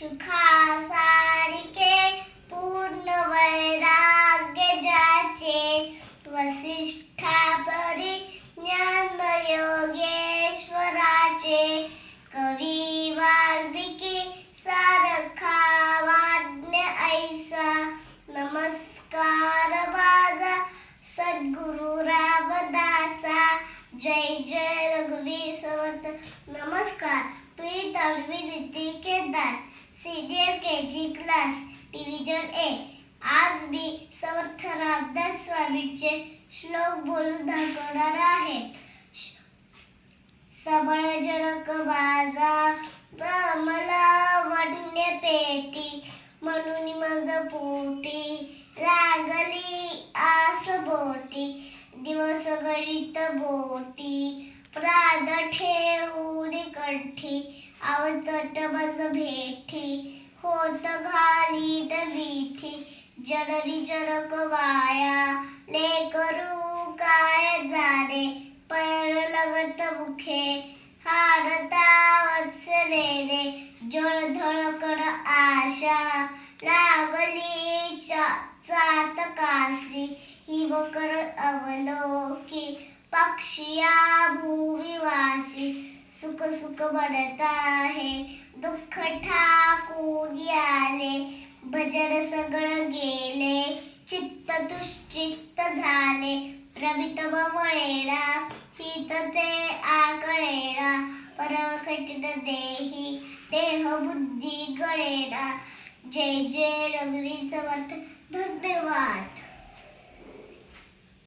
સુખાસારિકે પૂર્ણ વૈરાગ્ય જાચે. વસિષ્ઠા પરી જ્ઞાન યોગેશ્વરા છે કવિ વાલ્મીકી સારખા વાજ્ઞ ઐસા. નમસ્કાર વાજા સદગુરુ રામદાસા. જય જય રઘુવીર સમર્થ નમસ્કાર. Preet Arvind Kedar senior K G class division A. आज मी समर्थ रामदास स्वामींचे श्लोक बोलून दाखवणार आहे. सबळ जनक माझा मला वन्य पेटी म्हणून मज पोटी लागली आस बोटी दिवस गणित बोटी प्राद ठेवून कंठी आवतट बस भेटी होत घाली मिठी जनरी जनक वाया लेकरू काय झाले पैर लगत मुखे हाडता वत्सलेने जळ धळकड आशा लागली चा- चातकासी ही मकर अवलोकी पक्षिया भूमिवासी सुख सुख बनत आहे. दुःख ठाकून आले भजन सगळं गेले. चित्त दुश्चित्त झाले प्रमितम वळेला हित ते आकळेला परमखटित देही देह बुद्धी गळेला जय जय रघुवीर समर्थ धन्यवाद.